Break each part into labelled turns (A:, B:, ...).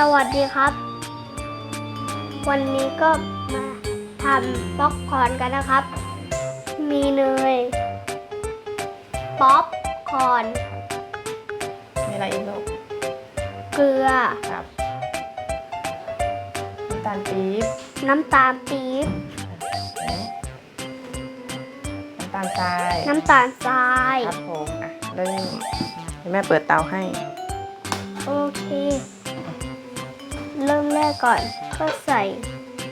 A: สวัสดีครับ วันนี้ก็มาทำป๊อปคอร์นกันนะครับ มีเนย ป๊อปคอร์น
B: มีอะไรอีกลูก
A: เกลือ
B: ครับน้ำตาลปี๊บ
A: น้ำตาลปี๊บ
B: น้ำตาลทราย
A: น้ำตาลทราย
B: ครับผมอะเริ่มเดี๋ยวแม่เปิดเตาให้
A: โอเค เริ่มแรกก่อนก็ใส่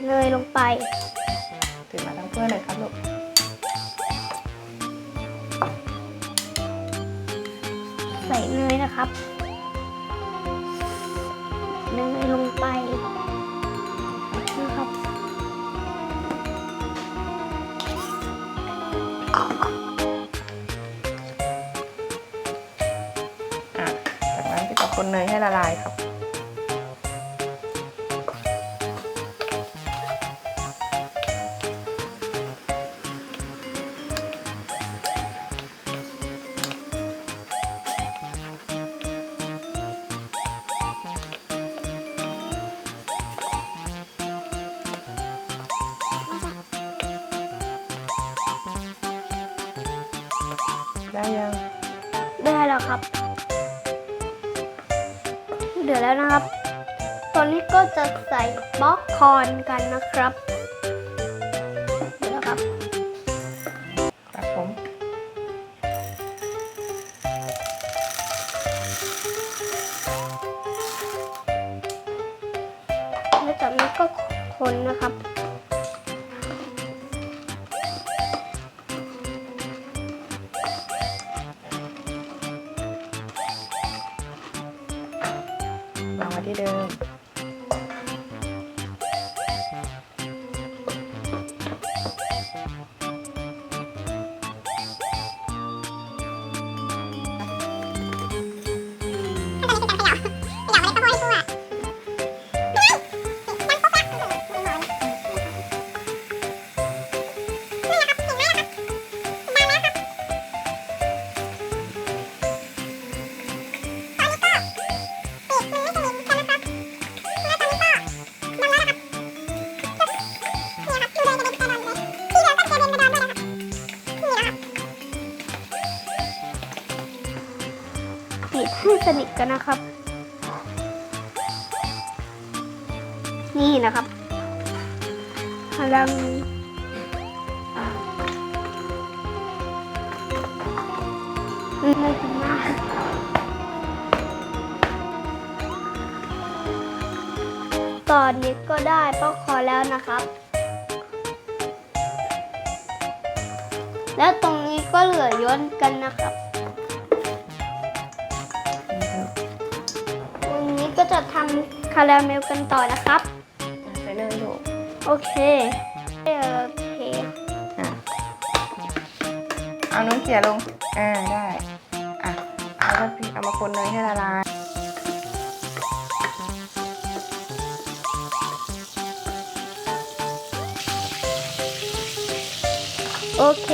A: เนยลงไป
B: ถือมาทั้งเพื่อนเลยครับลูก
A: ใส่เนยนะครับเนยลงไปนะครับ
B: อะจากนั้นก็จะคนเนยให้ละลายครับ ได้ยัง
A: ได้แล้วครับ เดือดแล้วนะครับ ตอนนี้ก็จะใส่ป๊อปคอร์นกันนะครับเดี๋ยวนะครับ
B: ครับผม
A: แล้วจากนั้นก็คนนะครับ
B: วาง
A: สนิทกันนะครับ นี่นะครับกำลังอืมน่ากินมากตอนนี้ก็ได้ป๊อกคอแล้วนะครับ แล้วตรงนี้ก็เหลือย้อนกันนะครับ จะทำคาราเมลกันต่อนะครับ
B: ใส่เนยลูก
A: โอเคโอเค
B: อะเอาน้ำเกลี่ยลงอ่าได้อะเอาก็พี่เอามาคนเนยให้ละลาย
A: โอเค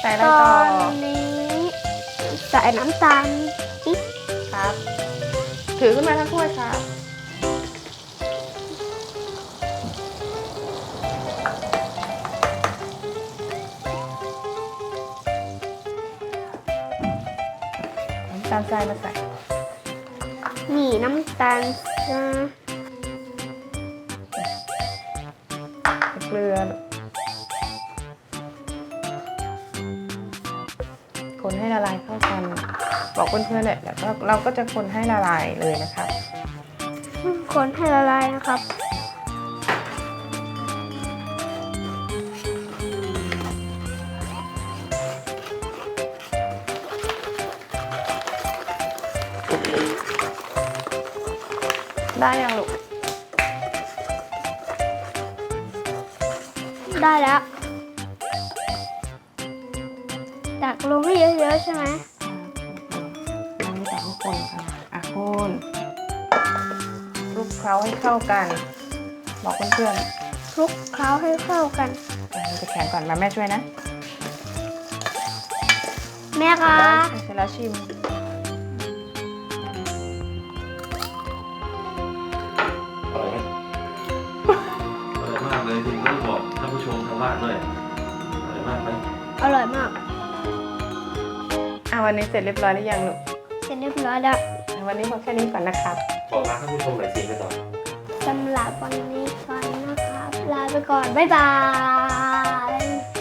B: ใส่อะไร
A: ต
B: ต่อ
A: อนนี้ใส่น้ำตาลปิ๊บ
B: ครับ ถือขึ้นมาทั้งถ้วยครับน้ำตาลทรายมาใส่
A: นี่น้ำตาลทราย
B: เกลือ คนให้ละลายเข้ากัน บอกเพื่อนๆเลยแล้วก็เราก็จะคนให้ละลายเลยนะครับ
A: คนให้ละลายนะครับ
B: ได้ยังลูก
A: ได้แล้ว กลงให้เยอะๆใช่ไหม
B: อันนี้ต่อให้คนกันอะคนคลุกเคล้าให้เข้ากัน บอกเพื่อน
A: คลุกเคล้าให้เข้ากัน
B: ๆอะมันจะแข็งก่อนมาแม่ช่วยนะ
A: แม่คะ
B: เสร็จแล้วชิม
C: อร่อยไหมอร่อยมากเลยจริงต้องบอกท่านผู้ชมทางบ้านด้วยอร่อยมากไหม
A: อร่อยมาก
B: อะวันนี้เสร็จเรียบร้อยหรือยังลูก
A: เสร็จเรียบร้อยแล้ว
B: อะวันนี้พอแค่นี้ก่อนนะครับ
C: บอกลาท่านผู้ชมหน่อยสิไปต่อ
A: สำหรับวันนี้ก่อนนะครับ ลาไปก่อน บ๊ายบาย